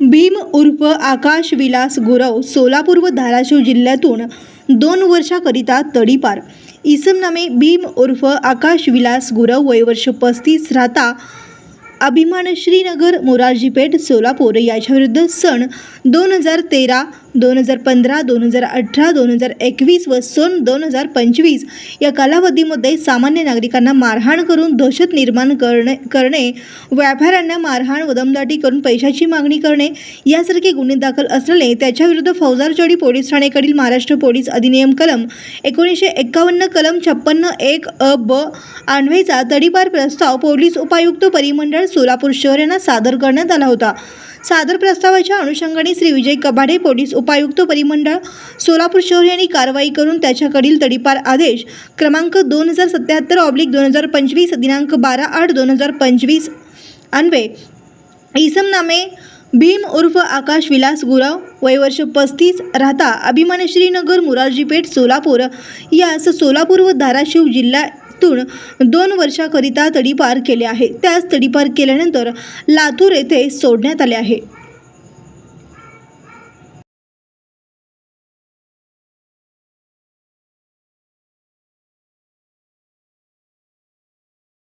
भीम उर्फ आकाश विलास गुरव सोलापूर व धाराशिव जिल्ह्यातून दोन वर्षाकरिता तडीपार. इसम नामे भीम उर्फ आकाश विलास गुरव वय वर्ष पस्तीस राहता अभिमान श्रीनगर मोरारजीपेठ सोलापूर. याच्याविरुद्ध सन दोन हजार तेरा दोन हजार पंधरा दोन हजार अठरा दोन हजार एकवीस व सन दोन हजार पंचवीस या कालावधीमध्ये सामान्य नागरिकांना मारहाण करून दहशत निर्माण करणे करणे व्यापाऱ्यांना मारहाण व दमदाटी करून पैशाची मागणी करणे यासारखे गुन्हे दाखल असलेले त्याच्याविरुद्ध फौजारचोडी पोलीस ठाणेकडील महाराष्ट्र पोलीस अधिनियम कलम एकोणीसशे एक्कावन्न कलम छप्पन्न एक अ ब आणवेचा तडीपार प्रस्ताव पोलीस उपायुक्त परिमंडळ सोलापूर शहर यांना सादर करण्यात आला होता. सादर प्रस्तावाच्या अनुषंगाने श्री विजय कबाडे पोलीस उपायुक्त परिमंडळ सोलापूर शहर यांनी कारवाई करून त्याच्याकडील तडीपार आदेश क्रमांक दोन हजार सत्याहत्तर ऑब्लिक दोन हजार पंचवीस दिनांक बारा आठ दोन हजार पंचवीस अन्वे. इसम नामे भीम उर्फ आकाश विलास गुरव वयवर्ष पस्तीस राहता अभिमान श्रीनगर मुरारजीपेठ सोलापूर. यास सोलापूर व धाराशिव जिल्ह्यातून दोन वर्षाकरिता तडीपार केले आहे. त्यास तडीपार केल्यानंतर लातूर येथे सोडण्यात आले आहे.